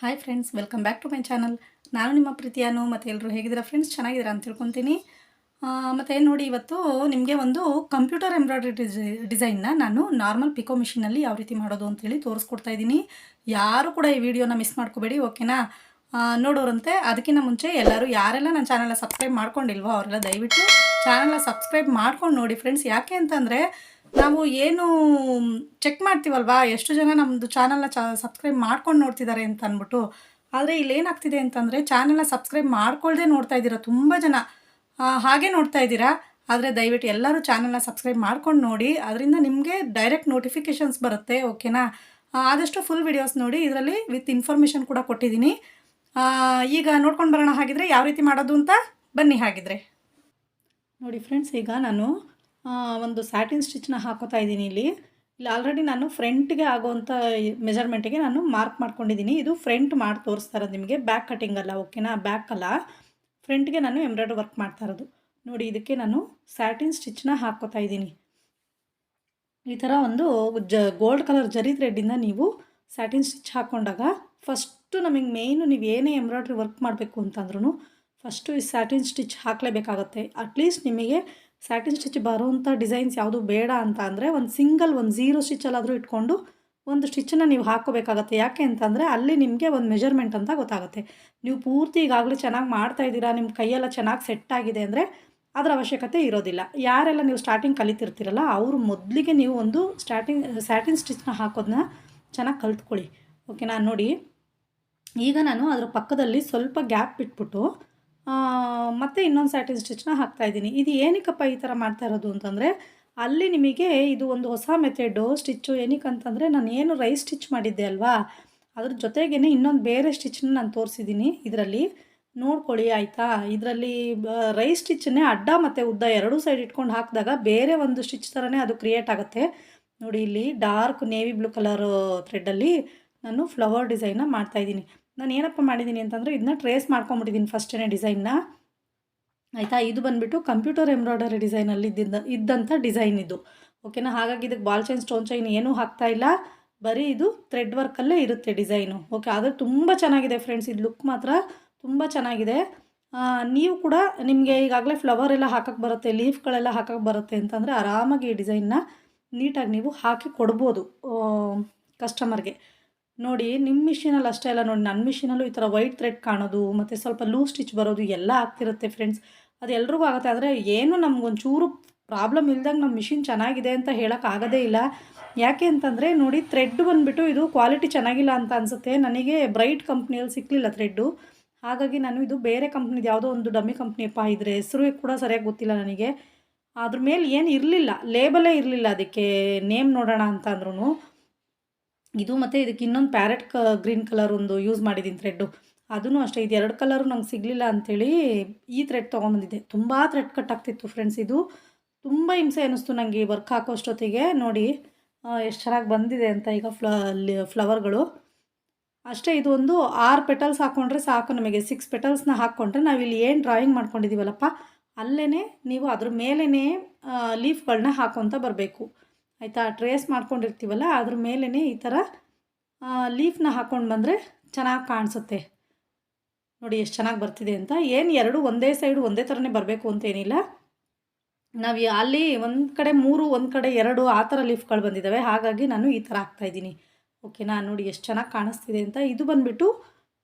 Hi friends welcome back to my channel ನಾನು ನಿಮ್ಮ ಪ್ರೀತಿಯಾನು ಮತ್ತು ಎಲ್ಲರೂ ಹೇಗಿದ್ದೀರಾ ಫ್ರೆಂಡ್ಸ್ ಚೆನ್ನಾಗಿದ್ದೀರಾ ಅಂತ ತಿಳ್ಕೊತೀನಿ. ಮತ್ತು ನೋಡಿ, ಇವತ್ತು ನಿಮಗೆ ಒಂದು ಕಂಪ್ಯೂಟರ್ ಎಂಬ್ರಾಯ್ಡ್ರಿ ಡಿಸೈ ಡಿಸೈನ್ನ ನಾನು ನಾರ್ಮಲ್ ಪಿಕೋ ಮಿಷಿನಲ್ಲಿ ಯಾವ ರೀತಿ ಮಾಡೋದು ಅಂತೇಳಿ ತೋರಿಸ್ಕೊಡ್ತಾ ಇದ್ದೀನಿ. ಯಾರು ಕೂಡ ಈ ವಿಡಿಯೋನ ಮಿಸ್ ಮಾಡ್ಕೋಬೇಡಿ ಓಕೆನಾ ನೋಡೋರಂತೆ. ಅದಕ್ಕಿಂತ ಮುಂಚೆ ಎಲ್ಲರೂ ಯಾರೆಲ್ಲ ನನ್ನ ಚಾನಲ್ನ ಸಬ್ಸ್ಕ್ರೈಬ್ ಮಾಡ್ಕೊಂಡಿಲ್ವೋ, ಅವರೆಲ್ಲ ದಯವಿಟ್ಟು ಚಾನಲ್ನ ಸಬ್ಸ್ಕ್ರೈಬ್ ಮಾಡ್ಕೊಂಡು ನೋಡಿ ಫ್ರೆಂಡ್ಸ್ ಯಾಕೆ ಅಂತಂದರೆ ನಾವು ಏನು ಚೆಕ್ ಮಾಡ್ತೀವಲ್ವಾ? ಎಷ್ಟು ಜನ ನಮ್ಮದು ಚಾನಲ್ನ ಚ ಸಬ್ಸ್ಕ್ರೈಬ್ ಮಾಡ್ಕೊಂಡು ನೋಡ್ತಿದ್ದಾರೆ ಅಂತ ಅಂದ್ಬಿಟ್ಟು, ಆದರೆ ಇಲ್ಲಿ ಏನಾಗ್ತಿದೆ ಅಂತಂದರೆ ಚಾನಲ್ನ ಸಬ್ಸ್ಕ್ರೈಬ್ ಮಾಡ್ಕೊಳ್ಳದೆ ನೋಡ್ತಾ ಇದ್ದೀರಾ ತುಂಬ ಜನ. ಹಾಗೆ ನೋಡ್ತಾ ಇದ್ದೀರಾ? ಆದರೆ ದಯವಿಟ್ಟು ಎಲ್ಲರೂ ಚಾನಲ್ನ ಸಬ್ಸ್ಕ್ರೈಬ್ ಮಾಡ್ಕೊಂಡು ನೋಡಿ, ಅದರಿಂದ ನಿಮಗೆ ಡೈರೆಕ್ಟ್ ನೋಟಿಫಿಕೇಷನ್ಸ್ ಬರುತ್ತೆ ಓಕೆನಾ ಆದಷ್ಟು ಫುಲ್ ವಿಡಿಯೋಸ್ ನೋಡಿ, ಇದರಲ್ಲಿ ವಿತ್ ಇನ್ಫಾರ್ಮೇಷನ್ ಕೂಡ ಕೊಟ್ಟಿದ್ದೀನಿ. ಈಗ ನೋಡ್ಕೊಂಡು ಬರೋಣ ಹಾಗಿದ್ರೆ ಯಾವ ರೀತಿ ಮಾಡೋದು ಅಂತ? ಬನ್ನಿ ಹಾಗಿದ್ರೆ. ನೋಡಿ ಫ್ರೆಂಡ್ಸ್ ಈಗ ನಾನು ಒಂದು ಸ್ಯಾಟಿನ್ ಸ್ಟಿಚ್ನ ಹಾಕೋತಾ ಇದ್ದೀನಿ ಇಲ್ಲಿ. ಇಲ್ಲಿ ಆಲ್ರೆಡಿ ನಾನು ಫ್ರಂಟ್ಗೆ ಆಗೋವಂಥ ಮೆಜರ್ಮೆಂಟಿಗೆ ನಾನು ಮಾರ್ಕ್ ಮಾಡ್ಕೊಂಡಿದ್ದೀನಿ. ಇದು ಫ್ರಂಟ್ ಮಾಡಿ ತೋರಿಸ್ತಾ ನಿಮಗೆ. ಬ್ಯಾಕ್ ಕಟಿಂಗ್ ಅಲ್ಲ ಓಕೆನಾ ಬ್ಯಾಕ್ ಅಲ್ಲ. ಫ್ರಂಟ್ಗೆ ನಾನು ಎಂಬ್ರಾಯ್ಡ್ರಿ ವರ್ಕ್ ಮಾಡ್ತಾ ಇರೋದು. ನೋಡಿ, ಇದಕ್ಕೆ ನಾನು ಸ್ಯಾಟಿನ್ ಸ್ಟಿಚ್ನ ಹಾಕೋತಾ ಇದ್ದೀನಿ. ಈ ಥರ ಒಂದು ಜ ಗೋಲ್ಡ್ ಕಲರ್ ಜರಿ ಥ್ರೆಡ್ಡಿಂದ ನೀವು ಸ್ಯಾಟಿನ್ ಸ್ಟಿಚ್ ಹಾಕ್ಕೊಂಡಾಗ ಫಸ್ಟು ನಮಗೆ ಮೇಯ್ನು ನೀವು ಏನೇ ಎಂಬ್ರಾಯ್ಡ್ರಿ ವರ್ಕ್ ಮಾಡಬೇಕು ಅಂತಂದ್ರೂ ಫಸ್ಟು ಈ ಸ್ಯಾಟಿನ್ ಸ್ಟಿಚ್ ಹಾಕಲೇಬೇಕಾಗತ್ತೆ. ಅಟ್ಲೀಸ್ಟ್ ನಿಮಗೆ ಸ್ಯಾಟಿನ್ ಸ್ಟಿಚ್ ಬರುವಂಥ ಡಿಸೈನ್ಸ್ ಯಾವುದು ಬೇಡ ಅಂತ ಅಂದರೆ ಒಂದು ಸಿಂಗಲ್ ಒಂದು ಝೀರೋ ಸ್ಟಿಚ್ಚಲ್ಲಾದರೂ ಇಟ್ಕೊಂಡು ಒಂದು ಸ್ಟಿಚ್ಚನ್ನು ನೀವು ಹಾಕೋಬೇಕಾಗತ್ತೆ ಯಾಕೆ ಅಂತಂದರೆ ಅಲ್ಲಿ ನಿಮಗೆ ಒಂದು ಮೆಜರ್ಮೆಂಟ್ ಅಂತ ಗೊತ್ತಾಗುತ್ತೆ. ನೀವು ಪೂರ್ತಿ ಈಗಾಗಲೇ ಚೆನ್ನಾಗಿ ಮಾಡ್ತಾ ಇದ್ದೀರಾ ನಿಮ್ಮ ಕೈಯೆಲ್ಲ ಚೆನ್ನಾಗಿ ಸೆಟ್ ಆಗಿದೆ ಅಂದರೆ ಅದರ ಅವಶ್ಯಕತೆ ಇರೋದಿಲ್ಲ. ಯಾರೆಲ್ಲ ನೀವು ಸ್ಟಾರ್ಟಿಂಗ್ ಕಲಿತಿರ್ತೀರಲ್ಲ, ಅವರು ಮೊದಲಿಗೆ ನೀವು ಒಂದು ಸ್ಟಾರ್ಟಿಂಗ್ ಸ್ಯಾಟಿನ್ ಸ್ಟಿಚ್ನ ಹಾಕೋದನ್ನ ಚೆನ್ನಾಗಿ ಕಲ್ತ್ಕೊಳ್ಳಿ. ಓಕೆನಾ ನೋಡಿ. ಈಗ ನಾನು ಅದರ ಪಕ್ಕದಲ್ಲಿ ಸ್ವಲ್ಪ ಗ್ಯಾಪ್ ಬಿಟ್ಬಿಟ್ಟು ಮತ್ತೆ ಇನ್ನೊಂದು ಸ್ಯಾಟಿನ್ ಸ್ಟಿಚ್ನ ಹಾಕ್ತಾಯಿದ್ದೀನಿ ಇದು ಏನಕ್ಕಪ್ಪ ಈ ಥರ ಮಾಡ್ತಾ ಇರೋದು ಅಂತಂದರೆ, ಅಲ್ಲಿ ನಿಮಗೆ ಇದು ಒಂದು ಹೊಸ ಮೆಥೆಡು ಸ್ಟಿಚ್ಚು ಏನಕ್ಕಂತಂದರೆ ನಾನು ಏನು ರೈಸ್ ಸ್ಟಿಚ್ ಮಾಡಿದ್ದೆ ಅಲ್ವಾ? ಅದ್ರ ಜೊತೆಗೇ ಇನ್ನೊಂದು ಬೇರೆ ಸ್ಟಿಚ್ನ ನಾನು ತೋರಿಸಿದ್ದೀನಿ ಇದರಲ್ಲಿ. ನೋಡ್ಕೊಳ್ಳಿ, ಆಯಿತಾ? ಇದರಲ್ಲಿ ರೈಸ್ ಸ್ಟಿಚ್ಚನ್ನೇ ಅಡ್ಡ ಮತ್ತು ಉದ್ದ ಎರಡೂ ಸೈಡ್ ಇಟ್ಕೊಂಡು ಹಾಕಿದಾಗ ಬೇರೆ ಒಂದು ಸ್ಟಿಚ್ ಥರನೇ ಅದು ಕ್ರಿಯೇಟ್ ಆಗುತ್ತೆ. ನೋಡಿ ಇಲ್ಲಿ ಡಾರ್ಕ್ ನೇವಿ ಬ್ಲೂ ಕಲರ್ ಥ್ರೆಡ್ಡಲ್ಲಿ ನಾನು ಫ್ಲವರ್ ಡಿಸೈನ್ನ ಮಾಡ್ತಾಯಿದ್ದೀನಿ ನಾನು ಏನಪ್ಪ ಮಾಡಿದ್ದೀನಿ ಅಂತಂದರೆ ಇದನ್ನ ಟ್ರೇಸ್ ಮಾಡ್ಕೊಂಬಿಟ್ಟಿದ್ದೀನಿ ಫಸ್ಟೇ ಡಿಸೈನ್ನ ಆಯಿತಾ? ಇದು ಬಂದುಬಿಟ್ಟು ಕಂಪ್ಯೂಟರ್ ಎಂಬ್ರಾಯ್ಡರಿ ಡಿಸೈನಲ್ಲಿ ಇದ್ದಿದ್ದ ಇದ್ದಂಥ ಡಿಸೈನ್ ಇದು. ಓಕೆನಾ ಹಾಗಾಗಿ ಇದಕ್ಕೆ ಬಾಲ್ ಚೈನ್ ಸ್ಟೋನ್ ಚೈನ್ ಏನೂ ಹಾಕ್ತಾ ಇಲ್ಲ. ಬರೀ ಇದು ಥ್ರೆಡ್ ವರ್ಕಲ್ಲೇ ಇರುತ್ತೆ ಡಿಸೈನು ಓಕೆ ಆದರೆ ತುಂಬ ಚೆನ್ನಾಗಿದೆ ಫ್ರೆಂಡ್ಸ್ ಇದು ಲುಕ್ ಮಾತ್ರ ತುಂಬ ಚೆನ್ನಾಗಿದೆ. ನೀವು ಕೂಡ ನಿಮಗೆ ಈಗಾಗಲೇ ಫ್ಲವರ್ ಎಲ್ಲ ಹಾಕಕ್ಕೆ ಬರುತ್ತೆ ಲೀಫ್ಗಳೆಲ್ಲ ಹಾಕಕ್ಕೆ ಬರುತ್ತೆ ಅಂತಂದರೆ ಆರಾಮಾಗಿ ಈ ಡಿಸೈನ್ನ ನೀಟಾಗಿ ನೀವು ಹಾಕಿ ಕೊಡ್ಬೋದು ಕಸ್ಟಮರ್ಗೆ ನೋಡಿ ನಿಮ್ಮ ಮಿಷಿನಲ್ಲಿ ಅಷ್ಟೇ ಅಲ್ಲ ನೋಡಿ ನನ್ನ ಮಿಷಿನಲ್ಲೂ ಈ ಥರ ವೈಟ್ ಥ್ರೆಡ್ ಕಾಣೋದು, ಮತ್ತು ಸ್ವಲ್ಪ ಲೂಸ್ ಸ್ಟಿಚ್ ಬರೋದು, ಎಲ್ಲ ಆಗ್ತಿರುತ್ತೆ ಫ್ರೆಂಡ್ಸ್ ಅದು ಎಲ್ರಿಗೂ ಆಗುತ್ತೆ, ಆದರೆ ಏನು ನಮ್ಗೊಂಚೂರು ಪ್ರಾಬ್ಲಮ್ ಇಲ್ದಂಗೆ ನಮ್ಮ ಮಿಷಿನ್ ಚೆನ್ನಾಗಿದೆ ಅಂತ ಹೇಳೋಕ್ಕಾಗೋದೇ ಇಲ್ಲ. ಯಾಕೆ ಅಂತಂದರೆ ನೋಡಿ ಥ್ರೆಡ್ ಬಂದುಬಿಟ್ಟು ಇದು ಕ್ವಾಲಿಟಿ ಚೆನ್ನಾಗಿಲ್ಲ ಅಂತ ಅನಿಸುತ್ತೆ. ನನಗೆ ಬ್ರೈಟ್ ಕಂಪ್ನಿಯಲ್ಲಿ ಸಿಕ್ಕಲಿಲ್ಲ ಥ್ರೆಡ್ಡು ಹಾಗಾಗಿ ನಾನು ಇದು ಬೇರೆ ಕಂಪ್ನಿದು ಯಾವುದೋ ಒಂದು ಡಮ್ಮಿ ಕಂಪ್ನಿಯಪ್ಪ ಇದ್ರೆ ಹೆಸರು ಕೂಡ ಸರಿಯಾಗಿ ಗೊತ್ತಿಲ್ಲ ನನಗೆ. ಅದ್ರ ಮೇಲೆ ಏನು ಇರಲಿಲ್ಲ ಲೇಬಲೇ ಇರಲಿಲ್ಲ, ಅದಕ್ಕೆ ನೇಮ್ ನೋಡೋಣ ಅಂತ ಅಂದ್ರೂ ಇದು ಮತ್ತು ಇದಕ್ಕೆ ಇನ್ನೊಂದು ಪ್ಯಾರೆಟ್ ಕ ಗ್ರೀನ್ ಕಲರ್ ಒಂದು ಯೂಸ್ ಮಾಡಿದ್ದೀನಿ ಥ್ರೆಡ್ಡು ಅದೂ ಅಷ್ಟೇ, ಇದು ಎರಡು ಕಲರು ನಂಗೆ ಸಿಗಲಿಲ್ಲ ಅಂಥೇಳಿ ಈ ಥ್ರೆಡ್ ತೊಗೊಂಬಂದಿದ್ದೆ ತುಂಬ ಥ್ರೆಡ್ ಕಟ್ ಆಗ್ತಿತ್ತು ಫ್ರೆಂಡ್ಸ್ ಇದು. ತುಂಬ ಹಿಂಸೆ ಅನ್ನಿಸ್ತು ನನಗೆ ವರ್ಕ್ ಹಾಕೋಷ್ಟೊತ್ತಿಗೆ. ನೋಡಿ ಎಷ್ಟು ಚೆನ್ನಾಗಿ ಬಂದಿದೆ ಅಂತ ಈಗ ಫ್ಲ ಫ್ಲವರ್ಗಳು ಅಷ್ಟೇ, ಇದು ಒಂದು ಆರು ಪೆಟಲ್ಸ್ ಹಾಕ್ಕೊಂಡ್ರೆ ಸಾಕು ನಮಗೆ. ಸಿಕ್ಸ್ ಪೆಟಲ್ಸ್ನ ಹಾಕ್ಕೊಂಡ್ರೆ ನಾವಿಲ್ಲಿ ಏನು ಡ್ರಾಯಿಂಗ್ ಮಾಡ್ಕೊಂಡಿದ್ದೀವಲ್ಲಪ್ಪ ಅಲ್ಲೇ ನೀವು ಅದ್ರ ಮೇಲೇ ಲೀಫ್ಗಳನ್ನ ಹಾಕ್ಕೊತ ಬರಬೇಕು. ಆಯಿತಾ ಟ್ರೇಸ್ ಮಾಡ್ಕೊಂಡಿರ್ತೀವಲ್ಲ, ಅದ್ರ ಮೇಲೇ ಈ ಥರ ಲೀಫ್ನ ಹಾಕ್ಕೊಂಡು ಬಂದರೆ ಚೆನ್ನಾಗಿ ಕಾಣಿಸುತ್ತೆ. ನೋಡಿ ಎಷ್ಟು ಚೆನ್ನಾಗಿ ಬರ್ತಿದೆ ಅಂತ. ಏನು ಎರಡು ಒಂದೇ ಸೈಡು ಒಂದೇ ಥರನೇ ಬರಬೇಕು ಅಂತೇನಿಲ್ಲ ನಾವು ಅಲ್ಲಿ ಒಂದು ಕಡೆ ಮೂರು, ಒಂದು ಕಡೆ ಎರಡು ಆ ಥರ ಲೀಫ್ಗಳು ಬಂದಿದ್ದಾವೆ ಹಾಗಾಗಿ ನಾನು ಈ ಥರ ಹಾಕ್ತಾಯಿದ್ದೀನಿ ಓಕೆನಾ, ನೋಡಿ ಎಷ್ಟು ಚೆನ್ನಾಗಿ ಕಾಣಿಸ್ತಿದೆ ಅಂತ. ಇದು ಬಂದುಬಿಟ್ಟು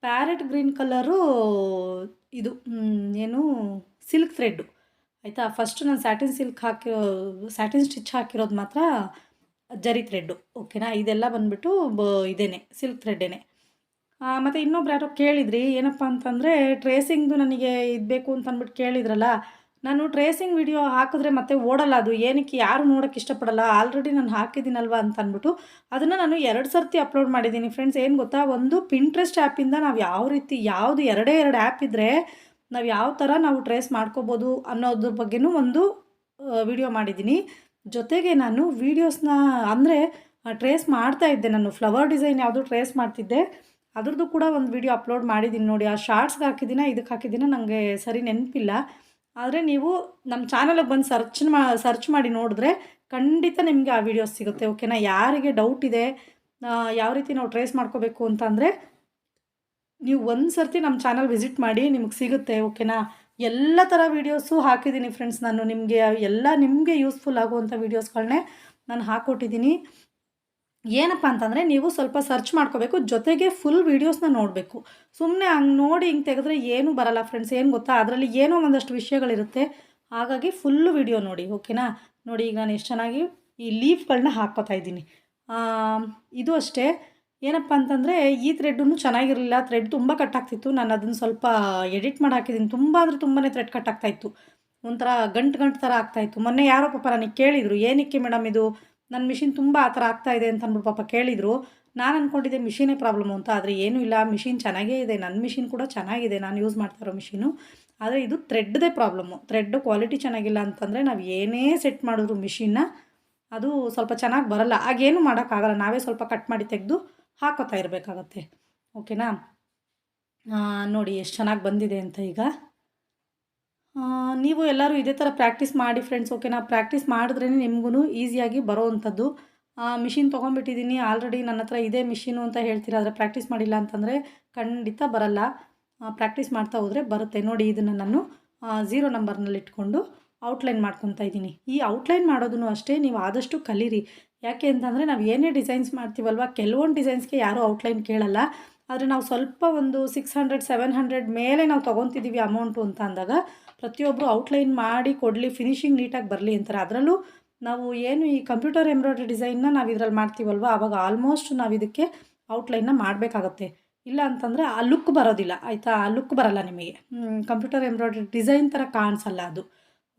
ಪ್ಯಾರೆಟ್ ಗ್ರೀನ್ ಕಲರು ಇದು ಏನು ಸಿಲ್ಕ್ ಥ್ರೆಡ್ಡು ಆಯಿತಾ? ಫಸ್ಟ್ ನಾನು ಸ್ಯಾಟಿನ್ ಸಿಲ್ಕ್ ಹಾಕಿರೋ ಸ್ಯಾಟಿನ್ ಸ್ಟಿಚ್ ಹಾಕಿರೋದು ಮಾತ್ರ ಜರಿ ಥ್ರೆಡ್ಡು ಓಕೆನಾ ಇದೆಲ್ಲ ಬಂದುಬಿಟ್ಟು ಬ, ಇದೇನೆ ಸಿಲ್ಕ್ ಥ್ರೆಡ್ಡೇನೆ ಮತ್ತು ಇನ್ನೊಬ್ರು ಯಾರೋ ಕೇಳಿದ್ರಿ, ಏನಪ್ಪ ಅಂತಂದರೆ ಟ್ರೇಸಿಂಗ್ದು ನನಗೆ ಇದು ಬೇಕು ಅಂತ ಅಂದ್ಬಿಟ್ಟು ಕೇಳಿದ್ರಲ್ಲ, ನಾನು ಟ್ರೇಸಿಂಗ್ ವಿಡಿಯೋ ಹಾಕಿದ್ರೆ ಮತ್ತೆ ಓಡಲ್ಲ ಅದು, ಏನಕ್ಕೆ ಯಾರು ನೋಡೋಕ್ಕೆ ಇಷ್ಟಪಡಲ್ಲ ಆಲ್ರೆಡಿ ನಾನು ಹಾಕಿದ್ದೀನಲ್ವ ಅಂತ ಅಂದ್ಬಿಟ್ಟು ಅದನ್ನು ನಾನು ಎರಡು ಸರ್ತಿ ಅಪ್ಲೋಡ್ ಮಾಡಿದ್ದೀನಿ. ಫ್ರೆಂಡ್ಸ್ ಏನು ಗೊತ್ತಾ? ಒಂದು ಪಿಂಟ್ರೆಸ್ಟ್ ಆ್ಯಪಿಂದ ನಾವು ಯಾವ ರೀತಿ, ಯಾವುದು ಎರಡೇ ಎರಡು ಆ್ಯಪ್ ಇದ್ದರೆ ನಾವು ಯಾವ ಥರ ನಾವು ಟ್ರೇಸ್ ಮಾಡ್ಕೋಬೋದು ಅನ್ನೋದ್ರ ಬಗ್ಗೆನೂ ಒಂದು ವಿಡಿಯೋ ಮಾಡಿದ್ದೀನಿ ಜೊತೆಗೆ ನಾನು ವೀಡಿಯೋಸ್ನ ಅಂದರೆ ಟ್ರೇಸ್ ಮಾಡ್ತಾ ಇದ್ದೆ ನಾನು. ಫ್ಲವರ್ ಡಿಸೈನ್ ಯಾವುದು ಟ್ರೇಸ್ ಮಾಡ್ತಿದ್ದೆ. ಅದ್ರದ್ದು ಕೂಡ ಒಂದು ವಿಡಿಯೋ ಅಪ್ಲೋಡ್ ಮಾಡಿದ್ದೀನಿ ನೋಡಿ. ಆ ಶಾರ್ಟ್ಸ್ಗೆ ಹಾಕಿದ್ದೀನ ಇದಕ್ಕೆ ಹಾಕಿದ್ದೀನ ನನಗೆ ಸರಿ ನೆನಪಿಲ್ಲ. ಆದರೆ ನೀವು ನಮ್ಮ ಚಾನಲಿಗೆ ಬಂದು ಸರ್ಚ್ ಮಾ ಸರ್ಚ್ ಮಾಡಿ ನೋಡಿದ್ರೆ ಖಂಡಿತ ನಿಮಗೆ ಆ ವೀಡಿಯೋಸ್ ಸಿಗುತ್ತೆ ಓಕೆನಾ ಯಾರಿಗೆ ಡೌಟ್ ಇದೆ ಯಾವ ರೀತಿ ನಾವು ಟ್ರೇಸ್ ಮಾಡ್ಕೋಬೇಕು ಅಂತ ಅಂದರೆ ನೀವು ಒಂದು ಸರ್ತಿ ನಮ್ಮ ಚಾನಲ್ ವಿಸಿಟ್ ಮಾಡಿ ನಿಮಗೆ ಸಿಗುತ್ತೆ ಓಕೆನಾ ಎಲ್ಲ ಥರ ವೀಡಿಯೋಸು ಹಾಕಿದ್ದೀನಿ ಫ್ರೆಂಡ್ಸ್ ನಾನು. ನಿಮಗೆ ಎಲ್ಲ ನಿಮಗೆ ಯೂಸ್ಫುಲ್ ಆಗುವಂಥ ವೀಡಿಯೋಸ್ಗಳನ್ನೇ ನಾನು ಹಾಕ್ಕೊಟ್ಟಿದ್ದೀನಿ ಏನಪ್ಪ ಅಂತಂದರೆ ನೀವು ಸ್ವಲ್ಪ ಸರ್ಚ್ ಮಾಡ್ಕೋಬೇಕು, ಜೊತೆಗೆ ಫುಲ್ ವೀಡಿಯೋಸ್ನ ನೋಡಬೇಕು. ಸುಮ್ಮನೆ ಹಂಗೆ ನೋಡಿ ಹಿಂಗೆ ತೆಗೆದ್ರೆ ಏನೂ ಬರಲ್ಲ ಫ್ರೆಂಡ್ಸ್ ಏನು ಗೊತ್ತಾ? ಅದರಲ್ಲಿ ಏನೋ ಒಂದಷ್ಟು ವಿಷಯಗಳಿರುತ್ತೆ. ಹಾಗಾಗಿ ಫುಲ್ಲು ವಿಡಿಯೋ ನೋಡಿ ಓಕೆನಾ ನೋಡಿ, ಈಗ ನಾನು ಎಷ್ಟು ಚೆನ್ನಾಗಿ ಈ ಲೀಫ್ಗಳನ್ನ ಹಾಕ್ಕೋತಾ ಇದ್ದೀನಿ ಇದು ಅಷ್ಟೇ. ಏನಪ್ಪ ಅಂತಂದರೆ ಈ ಥ್ರೆಡ್ಡೂ ಚೆನ್ನಾಗಿರಲಿಲ್ಲ. ಥ್ರೆಡ್ ತುಂಬ ಕಟ್ಟಾಗ್ತಿತ್ತು ನಾನು ಅದನ್ನು ಸ್ವಲ್ಪ ಎಡಿಟ್ ಮಾಡಿ ಹಾಕಿದ್ದೀನಿ ತುಂಬ ಅಂದರೆ ತುಂಬಾ ಥ್ರೆಡ್ ಕಟ್ಟಾಗ್ತಾಯಿತ್ತು ಒಂಥರ ಗಂಟು ಗಂಟು ಥರ ಆಗ್ತಾಯಿತ್ತು ಮೊನ್ನೆ ಯಾರೋ ಪಾಪ ನನಗೆ ಕೇಳಿದರು, ಏನಕ್ಕೆ ಮೇಡಮ್ ಇದು? ನನ್ನ ಮಿಷಿನ್ ತುಂಬ ಆ ಥರ ಆಗ್ತಾ ಇದೆ ಅಂತ ಅಂದ್ಬಿಟ್ಟು ಪಾಪ ಕೇಳಿದರು. ನಾನು ಅಂದ್ಕೊಂಡಿದ್ದೆ ಮಿಷಿನೇ ಪ್ರಾಬ್ಲಮ್ಮು ಅಂತ. ಆದರೆ ಏನೂ ಇಲ್ಲ. ಮಿಷಿನ್ ಚೆನ್ನಾಗೇ ಇದೆ. ನನ್ನ ಮಿಷಿನ್ ಕೂಡ ಚೆನ್ನಾಗಿದೆ. ನಾನು ಯೂಸ್ ಮಾಡ್ತಾ ಇರೋ ಮಿಷಿನು ಆದರೆ ಇದು ಥ್ರೆಡ್ದೇ ಪ್ರಾಬ್ಲಮ್ಮು ಥ್ರೆಡ್ ಕ್ವಾಲಿಟಿ ಚೆನ್ನಾಗಿಲ್ಲ ಅಂತಂದರೆ ನಾವು ಏನೇ ಸೆಟ್ ಮಾಡಿದ್ರು ಮಿಷಿನ್ನ ಅದು ಸ್ವಲ್ಪ ಚೆನ್ನಾಗಿ ಬರಲ್ಲ. ಆಗೇನು ಮಾಡೋಕ್ಕಾಗಲ್ಲ ನಾವೇ ಸ್ವಲ್ಪ ಕಟ್ ಮಾಡಿ ತೆಗೆದು ಹಾಕೋತಾ ಇರಬೇಕಾಗತ್ತೆ. ಓಕೆನಾ? ನೋಡಿ ಎಷ್ಟು ಚೆನ್ನಾಗಿ ಬಂದಿದೆ ಅಂತ ಈಗ. ನೀವು ಎಲ್ಲರೂ ಇದೇ ಥರ ಪ್ರಾಕ್ಟೀಸ್ ಮಾಡಿ ಫ್ರೆಂಡ್ಸ್ ಓಕೆನಾ? ಪ್ರಾಕ್ಟೀಸ್ ಮಾಡಿದ್ರೇ ನಿಮಗೂ ಈಸಿಯಾಗಿ ಬರೋವಂಥದ್ದು. ಮಿಷಿನ್ ತೊಗೊಂಡ್ಬಿಟ್ಟಿದ್ದೀನಿ ಆಲ್ರೆಡಿ ನನ್ನ ಹತ್ರ ಇದೇ ಮಿಷಿನು ಅಂತ ಹೇಳ್ತೀರಾ? ಆದರೆ ಪ್ರಾಕ್ಟೀಸ್ ಮಾಡಿಲ್ಲ ಅಂತಂದರೆ ಖಂಡಿತ ಬರಲ್ಲ. ಪ್ರಾಕ್ಟೀಸ್ ಮಾಡ್ತಾ ಹೋದರೆ ಬರುತ್ತೆ. ನೋಡಿ ಇದನ್ನು ನಾನು ಝೀರೋ ನಂಬರ್ನಲ್ಲಿ ಇಟ್ಕೊಂಡು ಔಟ್ಲೈನ್ ಮಾಡ್ಕೊತಾ ಇದ್ದೀನಿ ಈ ಔಟ್ಲೈನ್ ಮಾಡೋದನ್ನು ಅಷ್ಟೇ, ನೀವು ಆದಷ್ಟು ಕಲೀರಿ. ಯಾಕೆ ಅಂತಂದರೆ ನಾವು ಏನೇ ಡಿಸೈನ್ಸ್ ಮಾಡ್ತೀವಲ್ವ, ಕೆಲವೊಂದು ಡಿಸೈನ್ಸ್ಗೆ ಯಾರೂ ಔಟ್ಲೈನ್ ಕೇಳಲ್ಲ. ಆದರೆ ನಾವು ಸ್ವಲ್ಪ ಒಂದು ಸಿಕ್ಸ್ ಹಂಡ್ರೆಡ್ ಸೆವೆನ್ ಹಂಡ್ರೆಡ್ ಮೇಲೆ ನಾವು ತೊಗೊತಿದ್ದೀವಿ ಅಮೌಂಟು ಅಂತ ಅಂದಾಗ ಪ್ರತಿಯೊಬ್ಬರು ಔಟ್ಲೈನ್ ಮಾಡಿ ಕೊಡಲಿ ಫಿನಿಶಿಂಗ್ ನೀಟಾಗಿ ಬರಲಿ ಅಂತಾರೆ. ಅದರಲ್ಲೂ ನಾವು ಏನು ಈ ಕಂಪ್ಯೂಟರ್ ಎಂಬ್ರಾಯ್ಡ್ರಿ ಡಿಸೈನ್ನ ನಾವು ಇದರಲ್ಲಿ ಮಾಡ್ತೀವಲ್ವ ಆವಾಗ ಆಲ್ಮೋಸ್ಟ್ ನಾವು ಇದಕ್ಕೆ ಔಟ್ಲೈನ್ನ ಮಾಡಬೇಕಾಗತ್ತೆ. ಇಲ್ಲ ಅಂತಂದರೆ ಆ ಲುಕ್ ಬರೋದಿಲ್ಲ, ಆಯಿತಾ? ಆ ಲುಕ್ ಬರಲ್ಲ ನಿಮಗೆ. ಕಂಪ್ಯೂಟರ್ ಎಂಬ್ರಾಯ್ಡ್ರಿ ಡಿಸೈನ್ ಥರ ಕಾಣಿಸಲ್ಲ ಅದು.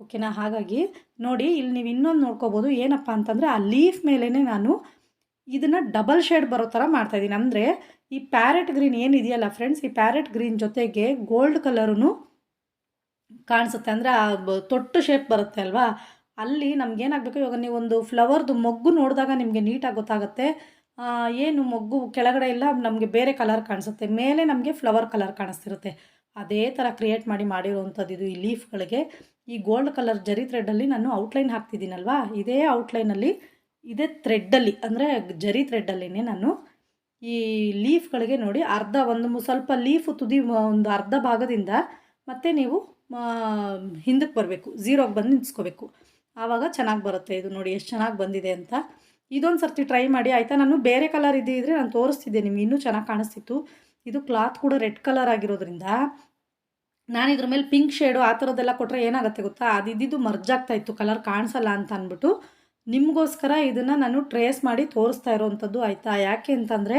ಓಕೆನಾ? ಹಾಗಾಗಿ ನೋಡಿ, ಇಲ್ಲಿ ನೀವು ಇನ್ನೊಂದು ನೋಡ್ಕೋಬೋದು. ಏನಪ್ಪ ಅಂತಂದರೆ, ಆ ಲೀಫ್ ಮೇಲೇ ನಾನು ಇದನ್ನು ಡಬಲ್ ಶೇಡ್ ಬರೋ ಥರ ಮಾಡ್ತಾಯಿದ್ದೀನಿ ಅಂದರೆ, ಈ ಪ್ಯಾರೆಟ್ ಗ್ರೀನ್ ಏನಿದೆಯಲ್ಲ ಫ್ರೆಂಡ್ಸ್ ಈ ಪ್ಯಾರೆಟ್ ಗ್ರೀನ್ ಜೊತೆಗೆ ಗೋಲ್ಡ್ ಕಲರೂ ಕಾಣಿಸುತ್ತೆ. ಅಂದರೆ, ಆ ತೊಟ್ಟು ಶೇಪ್ ಬರುತ್ತೆ ಅಲ್ವಾ? ಅಲ್ಲಿ ನಮಗೇನಾಗಬೇಕು ಇವಾಗ ನೀವು ಒಂದು ಫ್ಲವರ್ದು ಮೊಗ್ಗು ನೋಡಿದಾಗ ನಿಮಗೆ ನೀಟಾಗಿ ಗೊತ್ತಾಗುತ್ತೆ. ಏನು ಮೊಗ್ಗು ಕೆಳಗಡೆ ಇಲ್ಲ, ನಮಗೆ ಬೇರೆ ಕಲರ್ ಕಾಣಿಸುತ್ತೆ. ಮೇಲೆ ನಮಗೆ ಫ್ಲವರ್ ಕಲರ್ ಕಾಣಿಸ್ತಿರುತ್ತೆ. ಅದೇ ಥರ ಕ್ರಿಯೇಟ್ ಮಾಡಿ ಮಾಡಿರುವಂಥದ್ದು ಇದು ಈ ಲೀಫ್ಗಳಿಗೆ ಈ ಗೋಲ್ಡ್ ಕಲರ್ ಜರಿ ಥ್ರೆಡ್ಡಲ್ಲಿ ನಾನು ಔಟ್ಲೈನ್ ಹಾಕ್ತಿದ್ದೀನಲ್ವಾ? ಇದೇ ಔಟ್ಲೈನಲ್ಲಿ ಇದೇ ಥ್ರೆಡ್ಡಲ್ಲಿ ಅಂದರೆ ಜರಿ ಥ್ರೆಡ್ಡಲ್ಲಿನೇ ನಾನು ಈ ಲೀಫ್ಗಳಿಗೆ ನೋಡಿ ಅರ್ಧ ಒಂದು ಸ್ವಲ್ಪ ಲೀಫ್ ತುದಿ ಒಂದು ಅರ್ಧ ಭಾಗದಿಂದ ಮತ್ತೆ ನೀವು ಹಿಂದಕ್ಕೆ ಬರಬೇಕು. ಝೀರೋಗೆ ಬಂದು ನಿಂತ್ಕೋಬೇಕು ಆವಾಗ ಚೆನ್ನಾಗಿ ಬರುತ್ತೆ ಇದು ನೋಡಿ ಎಷ್ಟು ಚೆನ್ನಾಗಿ ಬಂದಿದೆ ಅಂತ. ಇದೊಂದು ಸರ್ತಿ ಟ್ರೈ ಮಾಡಿ, ಆಯಿತಾ? ನಾನು ಬೇರೆ ಕಲರ್ ಇದ್ದಿದ್ರೆ ನಾನು ತೋರಿಸ್ತಿದ್ದೆ ನಿಮ್ಗೆ, ಇನ್ನೂ ಚೆನ್ನಾಗಿ ಕಾಣಿಸ್ತಿತ್ತು. ಇದು ಕ್ಲಾತ್ ಕೂಡ ರೆಡ್ ಕಲರ್ ಆಗಿರೋದ್ರಿಂದ ನಾನು ಇದ್ರ ಮೇಲೆ ಪಿಂಕ್ ಶೇಡು ಆ ಥರದ್ದೆಲ್ಲ ಕೊಟ್ಟರೆ ಏನಾಗುತ್ತೆ ಗೊತ್ತಾ? ಅದು ಇದ್ದಿದ್ದು ಮರ್ಜ್ ಆಗ್ತಾ ಇತ್ತು. ಕಲರ್ ಕಾಣಿಸಲ್ಲ ಅಂತ ಅಂದ್ಬಿಟ್ಟು ನಿಮಗೋಸ್ಕರ ಇದನ್ನು ನಾನು ಟ್ರೇಸ್ ಮಾಡಿ ತೋರಿಸ್ತಾ ಇರೋವಂಥದ್ದು ಆಯಿತಾ? ಯಾಕೆ ಅಂತಂದರೆ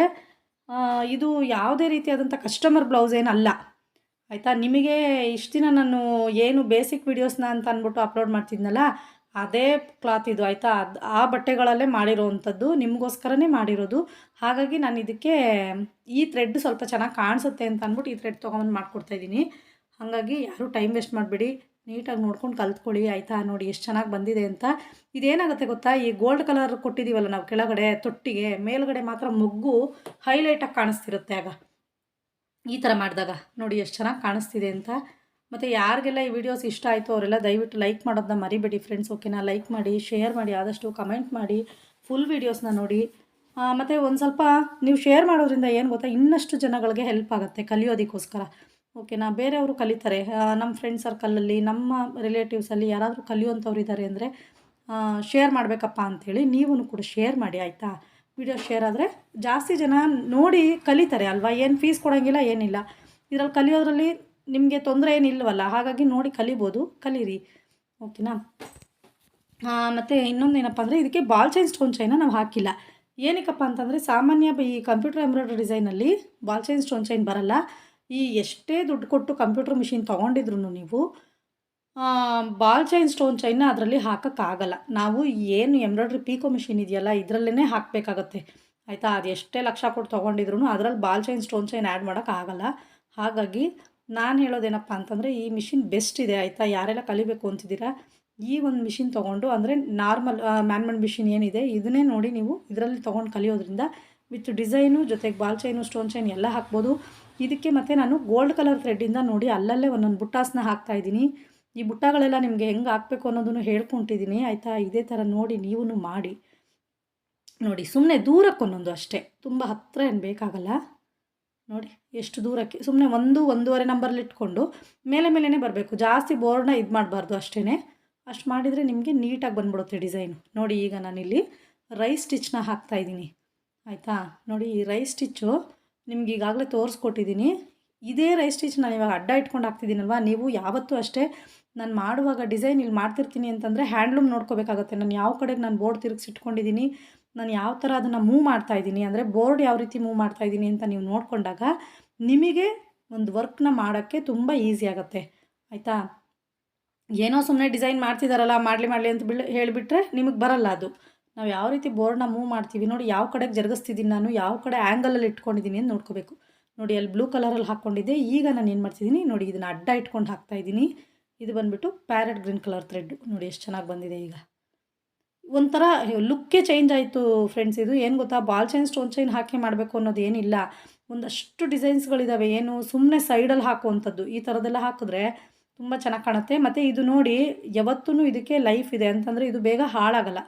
ಇದು ಯಾವುದೇ ರೀತಿಯಾದಂಥ ಕಸ್ಟಮರ್ ಬ್ಲೌಸ್ ಏನಲ್ಲ. ಆಯಿತಾ? ನಿಮಗೆ ಇಷ್ಟು ದಿನ ನಾನು ಏನು ಬೇಸಿಕ್ ವೀಡಿಯೋಸ್ನ ಅಂತ ಅಂದ್ಬಿಟ್ಟು ಅಪ್ಲೋಡ್ ಮಾಡ್ತಿದ್ನಲ್ಲ ಅದೇ ಕ್ಲಾತ್ ಇದು ಆಯಿತಾ? ಅದು ಆ ಬಟ್ಟೆಗಳಲ್ಲೇ ಮಾಡಿರೋವಂಥದ್ದು ನಿಮಗೋಸ್ಕರನೇ ಮಾಡಿರೋದು. ಹಾಗಾಗಿ ನಾನು ಇದಕ್ಕೆ ಈ ಥ್ರೆಡ್ ಸ್ವಲ್ಪ ಚೆನ್ನಾಗಿ ಕಾಣಿಸುತ್ತೆ ಅಂತ ಅಂದ್ಬಿಟ್ಟು ಈ ಥ್ರೆಡ್ ತೊಗೊಂಬಂದು ಮಾಡ್ಕೊಡ್ತಾಯಿದ್ದೀನಿ ಹಾಗಾಗಿ ಯಾರೂ ಟೈಮ್ ವೇಸ್ಟ್ ಮಾಡಬೇಡಿ. ನೀಟಾಗಿ ನೋಡ್ಕೊಂಡು ಕಲ್ತ್ಕೊಳ್ಳಿ, ಆಯಿತಾ? ನೋಡಿ ಎಷ್ಟು ಚೆನ್ನಾಗಿ ಬಂದಿದೆ ಅಂತ. ಇದೇನಾಗುತ್ತೆ ಗೊತ್ತಾ? ಈ ಗೋಲ್ಡ್ ಕಲರ್ ಕೊಟ್ಟಿದ್ದೀವಲ್ಲ ನಾವು ಕೆಳಗಡೆ, ತೊಟ್ಟಿಗೆ, ಮೇಲುಗಡೆ ಮಾತ್ರ ಮೊಗ್ಗು ಹೈಲೈಟಾಗಿ ಕಾಣಿಸ್ತಿರುತ್ತೆ ಆಗ. ಈ ಥರ ಮಾಡಿದಾಗ. ನೋಡಿ ಎಷ್ಟು ಚೆನ್ನಾಗಿ ಕಾಣಿಸ್ತಿದೆ ಅಂತ. ಮತ್ತು ಯಾರಿಗೆಲ್ಲ ಈ ವಿಡಿಯೋಸ್ ಇಷ್ಟ ಆಯಿತು ಅವರೆಲ್ಲ ದಯವಿಟ್ಟು ಲೈಕ್ ಮಾಡೋದನ್ನ ಮರಿಬೇಡಿ ಫ್ರೆಂಡ್ಸ್ ಓಕೆನಾ ಲೈಕ್ ಮಾಡಿ ಶೇರ್ ಮಾಡಿ, ಆದಷ್ಟು ಕಮೆಂಟ್ ಮಾಡಿ ಫುಲ್ ವೀಡಿಯೋಸ್ನ ನೋಡಿ. ಮತ್ತು ಒಂದು ಸ್ವಲ್ಪ ನೀವು ಶೇರ್ ಮಾಡೋದ್ರಿಂದ ಏನು ಗೊತ್ತಾ? ಇನ್ನಷ್ಟು ಜನಗಳಿಗೆ ಹೆಲ್ಪ್ ಆಗುತ್ತೆ ಕಲಿಯೋದಕ್ಕೋಸ್ಕರ. ಓಕೆನಾ ಬೇರೆಯವರು ಕಲಿತಾರೆ. ನಮ್ಮ ಫ್ರೆಂಡ್ ಸರ್ಕಲಲ್ಲಿ ನಮ್ಮ ರಿಲೇಟಿವ್ಸಲ್ಲಿ ಯಾರಾದರೂ ಕಲಿಯುವಂಥವ್ರು ಇದ್ದಾರೆ ಅಂದರೆ ಶೇರ್ ಮಾಡಬೇಕಪ್ಪ ಅಂಥೇಳಿ ನೀವು ಕೂಡ ಶೇರ್ ಮಾಡಿ, ಆಯಿತಾ? ವಿಡಿಯೋ ಶೇರ್ ಆದರೆ ಜಾಸ್ತಿ ಜನ ನೋಡಿ ಕಲಿತಾರೆ ಅಲ್ವಾ? ಏನು ಫೀಸ್ ಕೊಡೋಂಗಿಲ್ಲ, ಏನಿಲ್ಲ. ಇದರಲ್ಲಿ ಕಲಿಯೋದ್ರಲ್ಲಿ ನಿಮಗೆ ತೊಂದರೆ ಏನಿಲ್ವಲ್ಲ ಹಾಗಾಗಿ ನೋಡಿ ಕಲಿಬೋದು, ಕಲೀರಿ. ಓಕೆನಾ ಮತ್ತು ಇನ್ನೊಂದು ಏನಪ್ಪ ಅಂದರೆ ಇದಕ್ಕೆ ಬಾಲ್ ಚೈನ್ ಸ್ಟೋನ್ ಚೈನ ನಾವು ಹಾಕಿಲ್ಲ. ಏನಕ್ಕಪ್ಪ ಅಂತಂದರೆ ಸಾಮಾನ್ಯ ಈ ಕಂಪ್ಯೂಟರ್ ಎಂಬ್ರಾಯ್ಡ್ರಿ ಡಿಸೈನಲ್ಲಿ ಬಾಲ್ ಚೈನ್ ಸ್ಟೋನ್ ಚೈನ್ ಬರಲ್ಲ. ಈ ಎಷ್ಟೇ ದುಡ್ಡು ಕೊಟ್ಟು ಕಂಪ್ಯೂಟರ್ ಮಿಷಿನ್ ತೊಗೊಂಡಿದ್ರು ನೀವು ಬಾಲ್ ಚೈನ್ ಸ್ಟೋನ್ ಚೈನ ಅದರಲ್ಲಿ ಹಾಕೋಕ್ಕಾಗಲ್ಲ ನಾವು ಏನು ಎಂಬ್ರಾಯ್ಡ್ರಿ ಪೀಕೋ ಮಿಷಿನ್ ಇದೆಯಲ್ಲ ಇದರಲ್ಲೇ ಹಾಕಬೇಕಾಗತ್ತೆ. ಆಯಿತಾ? ಅದು ಎಷ್ಟೇ ಲಕ್ಷ ಕೊಟ್ಟು ತೊಗೊಂಡಿದ್ರು ಅದರಲ್ಲಿ ball chain stone chain add ಮಾಡೋಕ್ಕಾಗಲ್ಲ ಹಾಗಾಗಿ ನಾನು ಹೇಳೋದೇನಪ್ಪ ಅಂತಂದರೆ, ಈ ಮಿಷಿನ್ ಬೆಸ್ಟ್ ಇದೆ ಆಯಿತಾ? ಯಾರೆಲ್ಲ ಕಲಿಬೇಕು ಅಂತಿದ್ದೀರಾ? ಈ ಒಂದು ಮಿಷಿನ್ ತೊಗೊಂಡು ಅಂದರೆ ನಾರ್ಮಲ್ ಮ್ಯಾನ್ಮನ್ ಮಿಷಿನ್ ಏನಿದೆ, ಇದನ್ನೇ ನೋಡಿ ನೀವು ಇದರಲ್ಲಿ ತೊಗೊಂಡು ಕಲಿಯೋದ್ರಿಂದ ವಿತ್ ಡಿಸೈನು ಜೊತೆಗೆ ಬಾಲ್ ಚೈನು ಸ್ಟೋನ್ ಚೈನ್ ಎಲ್ಲ ಹಾಕ್ಬೋದು. ಇದಕ್ಕೆ ಮತ್ತು ನಾನು ಗೋಲ್ಡ್ ಕಲರ್ ಥ್ರೆಡ್ಡಿಂದ ನೋಡಿ ಅಲ್ಲಲ್ಲೇ ಒಂದೊಂದು ಬುಟ್ಟಾಸ್ನ ಹಾಕ್ತಾಯಿದ್ದೀನಿ ಈ ಬುಟ್ಟಾಗಳೆಲ್ಲ ನಿಮಗೆ ಹೆಂಗೆ ಹಾಕಬೇಕು ಅನ್ನೋದನ್ನು ಹೇಳ್ಕೊಟ್ಟಿದ್ದೀನಿ ಆಯಿತಾ? ಇದೇ ಥರ ನೋಡಿ ನೀವೂ ಮಾಡಿ. ನೋಡಿ ಸುಮ್ಮನೆ ದೂರಕ್ಕೊಂದೊಂದು ಅಷ್ಟೇ. ತುಂಬ ಹತ್ತಿರ ಏನು ಬೇಕಾಗಲ್ಲ. ನೋಡಿ, ಎಷ್ಟು ದೂರಕ್ಕೆ ಸುಮ್ಮನೆ ಒಂದು, ಒಂದೂವರೆ ನಂಬರಲ್ಲಿ ಇಟ್ಕೊಂಡು ಮೇಲೆ ಮೇಲೇ ಬರಬೇಕು. ಜಾಸ್ತಿ ಬೋರ್ಡ್ನ ಇದು ಮಾಡಬಾರ್ದು ಅಷ್ಟೇ ಅಷ್ಟು ಮಾಡಿದರೆ ನಿಮಗೆ ನೀಟಾಗಿ ಬಂದ್ಬಿಡುತ್ತೆ ಡಿಸೈನು ನೋಡಿ, ಈಗ ನಾನಿಲ್ಲಿ ರೈಸ್ ಸ್ಟಿಚ್ನ ಹಾಕ್ತಾ ಇದ್ದೀನಿ. ಆಯಿತಾ? ನೋಡಿ, ಈ ರೈಸ್ ಸ್ಟಿಚ್ಚು ನಿಮ್ಗೆ ಈಗಾಗಲೇ ತೋರಿಸ್ಕೊಟ್ಟಿದ್ದೀನಿ. ಇದೇ ರೈಸ್ ಸ್ಟಿಚ್ ನಾನು ಇವಾಗ ಅಡ್ಡ ಇಟ್ಕೊಂಡು ಹಾಕ್ತಿದ್ದೀನಲ್ವಾ? ನೀವು ಯಾವತ್ತೂ ಅಷ್ಟೇ ನಾನು ಮಾಡುವಾಗ ಡಿಸೈನ್ ಇಲ್ಲಿ ಮಾಡ್ತಿರ್ತೀನಿ ಅಂತಂದರೆ ಹ್ಯಾಂಡ್ಲೂಮ್ ನೋಡ್ಕೋಬೇಕಾಗತ್ತೆ. ನಾನು ಯಾವ ಕಡೆಗೆ ನಾನು ಬೋರ್ಡ್ ತಿರುಗಿಸಿಟ್ಕೊಂಡಿದ್ದೀನಿ? ನಾನು ಯಾವ ಥರ ಅದನ್ನು ಮೂವ್ ಮಾಡ್ತಾ ಇದ್ದೀನಿ, ಅಂದರೆ ಬೋರ್ಡ್ ಯಾವ ರೀತಿ ಮೂವ್ ಮಾಡ್ತಾ ಇದ್ದೀನಿ ಅಂತ ನೀವು ನೋಡಿಕೊಂಡಾಗ ನಿಮಗೆ ಒಂದು ವರ್ಕ್ನ ಮಾಡೋಕ್ಕೆ ತುಂಬ ಈಸಿ ಆಗುತ್ತೆ. ಆಯಿತಾ? ಏನೋ ಸುಮ್ಮನೆ ಡಿಸೈನ್ ಮಾಡ್ತಿದ್ದಾರಲ್ಲ ಮಾಡಲಿ ಮಾಡಲಿ ಅಂತ ಬಿಳ್, ಹೇಳಿಬಿಟ್ರೆ ನಿಮಗೆ ಬರಲ್ಲ ಅದು. ನಾವು ಯಾವ ರೀತಿ ಬೋರ್ಡ್ನ ಮೂವ್ ಮಾಡ್ತೀವಿ, ನೋಡಿ ಯಾವ ಕಡೆಗೆ ಜರುಗಿಸ್ತಿದ್ದೀನಿ ನಾನು, ಯಾವ ಕಡೆ ಆ್ಯಂಗಲಲ್ಲಿ ಇಟ್ಕೊಂಡಿದ್ದೀನಿ ಅಂತ ನೋಡ್ಕೋಬೇಕು. ನೋಡಿ ಅಲ್ಲಿ ಬ್ಲೂ ಕಲರಲ್ಲಿ ಹಾಕ್ಕೊಂಡಿದ್ದೆ, ಈಗ ನಾನು ಏನು ಮಾಡ್ತಿದ್ದೀನಿ ನೋಡಿ ಇದನ್ನು ಅಡ್ಡ ಇಟ್ಕೊಂಡು ಹಾಕ್ತಾ ಇದ್ದೀನಿ ಇದು ಬಂದುಬಿಟ್ಟು ಪ್ಯಾರೆಟ್ ಗ್ರೀನ್ ಕಲರ್ ಥ್ರೆಡ್ಡು ನೋಡಿ ಎಷ್ಟು ಚೆನ್ನಾಗಿ ಬಂದಿದೆ ಈಗ. ಒಂಥರ ಲುಕ್ಕೇ ಚೇಂಜ್ ಆಯಿತು ಫ್ರೆಂಡ್ಸ್ ಇದು. ಏನು ಗೊತ್ತಾ? ಬಾಲ್ ಚೈನ್ ಸ್ಟೋನ್ ಚೈನ್ ಹಾಕಿ ಮಾಡಬೇಕು ಅನ್ನೋದೇನಿಲ್ಲ ಒಂದಷ್ಟು ಡಿಸೈನ್ಸ್ಗಳಿದ್ದಾವೆ ಏನು? ಸುಮ್ಮನೆ ಸೈಡಲ್ಲಿ ಹಾಕುವಂಥದ್ದು. ಈ ಥರದ್ದೆಲ್ಲ ಹಾಕಿದ್ರೆ ತುಂಬ ಚೆನ್ನಾಗಿ ಕಾಣುತ್ತೆ. ಮತ್ತು ಇದು ನೋಡಿ ಯಾವತ್ತೂ ಇದಕ್ಕೆ ಲೈಫ್ ಇದೆ. ಅಂತಂದರೆ ಇದು ಬೇಗ ಹಾಳಾಗಲ್ಲ.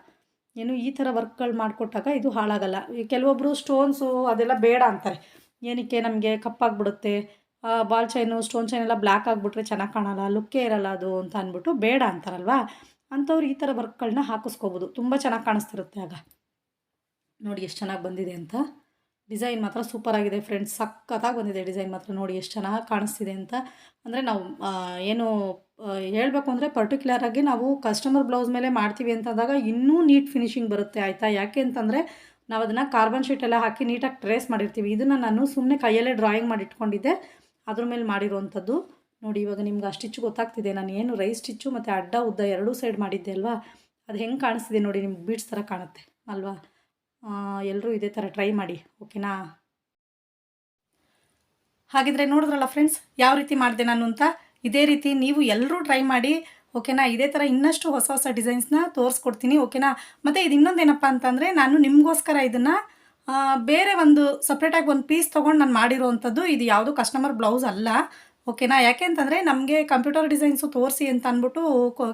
ಏನು? ಈ ಥರ ವರ್ಕ್ಗಳು ಮಾಡಿಕೊಟ್ಟಾಗ ಇದು ಹಾಳಾಗಲ್ಲ. ಕೆಲವೊಬ್ಬರು ಸ್ಟೋನ್ಸು ಅದೆಲ್ಲ ಬೇಡ ಅಂತಾರೆ. ಏನಕ್ಕೆ? ನಮಗೆ ಕಪ್ಪಾಗ್ಬಿಡುತ್ತೆ ಬಾಲ್ ಚೈನು ಸ್ಟೋನ್ ಚೈನ್ ಎಲ್ಲ ಬ್ಲ್ಯಾಕ್ ಆಗಿಬಿಟ್ರೆ ಚೆನ್ನಾಗಿ ಕಾಣಲ್ಲ. ಲುಕ್ಕೇ ಇರಲ್ಲ ಅದು ಅಂತ ಅಂದ್ಬಿಟ್ಟು ಬೇಡ ಅಂತಾರಲ್ವಾ? ಅಂಥವ್ರು ಈ ಥರ ವರ್ಕ್ಗಳನ್ನ ಹಾಕಿಸ್ಕೋಬೋದು. ತುಂಬ ಚೆನ್ನಾಗಿ ಕಾಣಿಸ್ತಿರುತ್ತೆ ಆಗ. ನೋಡಿ ಎಷ್ಟು ಚೆನ್ನಾಗಿ ಬಂದಿದೆ ಅಂತ. ಡಿಸೈನ್ ಮಾತ್ರ ಸೂಪರ್ ಆಗಿದೆ ಫ್ರೆಂಡ್ಸ್. ಸಖತ್ತಾಗಿ ಬಂದಿದೆ ಡಿಸೈನ್ ಮಾತ್ರ. ನೋಡಿ ಎಷ್ಟು ಚೆನ್ನಾಗಿ ಕಾಣಿಸ್ತಿದೆ ಅಂತ. ಅಂದರೆ ನಾವು ಏನು ಹೇಳಬೇಕು ಅಂದರೆ ಪರ್ಟಿಕ್ಯುಲರಾಗಿ ನಾವು ಕಸ್ಟಮರ್ ಬ್ಲೌಸ್ ಮೇಲೆ ಮಾಡ್ತೀವಿ ಅಂತಂದಾಗ ಇನ್ನೂ ನೀಟ್ ಫಿನಿಶಿಂಗ್ ಬರುತ್ತೆ ಆಯಿತಾ? ಯಾಕೆ ಅಂತಂದರೆ ನಾವು ಅದನ್ನು ಕಾರ್ಬನ್ ಶೀಟ್ ಎಲ್ಲ ಹಾಕಿ ನೀಟಾಗಿ ಟ್ರೇಸ್ ಮಾಡಿರ್ತೀವಿ. ಇದನ್ನು ನಾನು ಸುಮ್ಮನೆ ಕೈಯಲ್ಲೇ ಡ್ರಾಯಿಂಗ್ ಮಾಡಿಟ್ಕೊಂಡಿದ್ದೆ. ಅದ್ರ ಮೇಲೆ ಮಾಡಿರುವಂಥದ್ದು ನೋಡಿ, ಇವಾಗ ನಿಮ್ಗೆ ಆ ಸ್ಟಿಚ್ ಗೊತ್ತಾಗ್ತಿದೆ. ನಾನು ಏನು ರೈ ಸ್ಟಿಚ್ಚು ಮತ್ತು ಅಡ್ಡ, ಉದ್ದ ಎರಡೂ ಸೈಡ್ ಮಾಡಿದ್ದೆ ಅಲ್ವಾ? ಅದು ಹೆಂಗೆ ಕಾಣಿಸ್ತಿದೆ ನೋಡಿ, ನಿಮ್ಗೆ ಬೀಡ್ಸ್ ಥರ ಕಾಣುತ್ತೆ ಅಲ್ವಾ? ಎಲ್ಲರೂ ಇದೇ ಥರ ಟ್ರೈ ಮಾಡಿ, ಓಕೆನಾ? ಹಾಗಿದ್ರೆ ನೋಡಿದ್ರಲ್ಲ ಫ್ರೆಂಡ್ಸ್ ಯಾವ ರೀತಿ ಮಾಡಿದೆ ನಾನು ಅಂತ? ಇದೇ ರೀತಿ ನೀವು ಎಲ್ಲರೂ ಟ್ರೈ ಮಾಡಿ, ಓಕೆನಾ? ಇದೇ ಥರ ಇನ್ನಷ್ಟು ಹೊಸ ಹೊಸ ಡಿಸೈನ್ಸ್ನ ತೋರಿಸ್ಕೊಡ್ತೀನಿ, ಓಕೆನಾ? ಮತ್ತು ಇದು ಇನ್ನೊಂದೇನಪ್ಪ ಅಂತಂದರೆ, ನಾನು ನಿಮಗೋಸ್ಕರ ಇದನ್ನು ಬೇರೆ ಒಂದು ಸಪ್ರೇಟಾಗಿ ಒಂದು ಪೀಸ್ ತೊಗೊಂಡು ನಾನು ಮಾಡಿರೋವಂಥದ್ದು ಇದು ಯಾವುದು ಕಸ್ಟಮರ್ ಬ್ಲೌಸ್ ಅಲ್ಲ. ಓಕೆನಾ? ಯಾಕೆ ಅಂತಂದರೆ ನಮಗೆ ಕಂಪ್ಯೂಟರ್ ಡಿಸೈನ್ಸು ತೋರಿಸಿ ಅಂತ ಅಂದ್ಬಿಟ್ಟು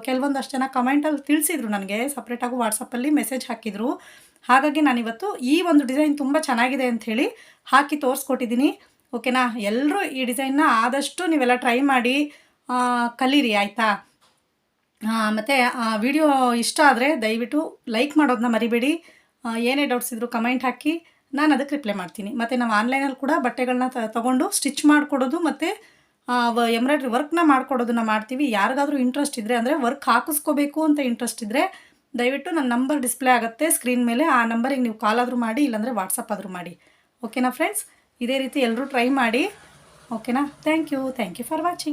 ಕೆಲವೊಂದಷ್ಟು ಜನ ಕಮೆಂಟಲ್ಲಿ ತಿಳಿಸಿದ್ರು ನನಗೆ. ಸಪ್ರೇಟಾಗಿ ವಾಟ್ಸಪ್ಪಲ್ಲಿ ಮೆಸೇಜ್ ಹಾಕಿದರು. ಹಾಗಾಗಿ ನಾನಿವತ್ತು ಈ ಒಂದು ಡಿಸೈನ್ ತುಂಬ ಚೆನ್ನಾಗಿದೆ ಅಂಥೇಳಿ ಹಾಕಿ ತೋರಿಸ್ಕೊಟ್ಟಿದ್ದೀನಿ ಓಕೆನಾ? ಎಲ್ಲರೂ ಈ ಡಿಸೈನ್ನ ಆದಷ್ಟು ನೀವೆಲ್ಲ ಟ್ರೈ ಮಾಡಿ ಕಲೀರಿ, ಆಯಿತಾ? ಮತ್ತು ವಿಡಿಯೋ ಇಷ್ಟ ಆದರೆ ದಯವಿಟ್ಟು ಲೈಕ್ ಮಾಡೋದನ್ನ ಮರಿಬೇಡಿ. ಏನೇ ಡೌಟ್ಸ್ ಇದ್ದರೂ ಕಮೆಂಟ್ ಹಾಕಿ. ನಾನು ಅದಕ್ಕೆ ರಿಪ್ಲೈ ಮಾಡ್ತೀನಿ. ಮತ್ತು ನಾವು ಆನ್ಲೈನಲ್ಲಿ ಕೂಡ ಬಟ್ಟೆಗಳನ್ನ ತೊಗೊಂಡು ಸ್ಟಿಚ್ ಮಾಡಿಕೊಡೋದು ಮತ್ತು ಎಂಬ್ರಾಯ್ಡ್ರಿ ವರ್ಕ್ನ ಮಾಡಿಕೊಡೋದನ್ನ ಮಾಡ್ತೀವಿ. ಯಾರಿಗಾದರೂ ಇಂಟ್ರೆಸ್ಟ್ ಇದ್ದರೆ ಅಂದರೆ ವರ್ಕ್ ಹಾಕಿಸ್ಕೋಬೇಕು ಅಂತ ಇಂಟ್ರೆಸ್ಟ್ ಇದ್ದರೆ ದಯವಿಟ್ಟು ನನ್ನ ನಂಬರ್ ಡಿಸ್ಪ್ಲೇ ಆಗುತ್ತೆ. ಸ್ಕ್ರೀನ್ ಮೇಲೆ ಆ ನಂಬರಿಗೆ ನೀವು ಕಾಲ್ ಆದರೂ ಮಾಡಿ, ಇಲ್ಲಾಂದರೆ ವಾಟ್ಸಪ್ ಆದರೂ ಮಾಡಿ. ಓಕೆನಾ ಫ್ರೆಂಡ್ಸ್ ಇದೇ ರೀತಿ ಎಲ್ಲರೂ ಟ್ರೈ ಮಾಡಿ. ಓಕೆನಾ thank you thank you for watching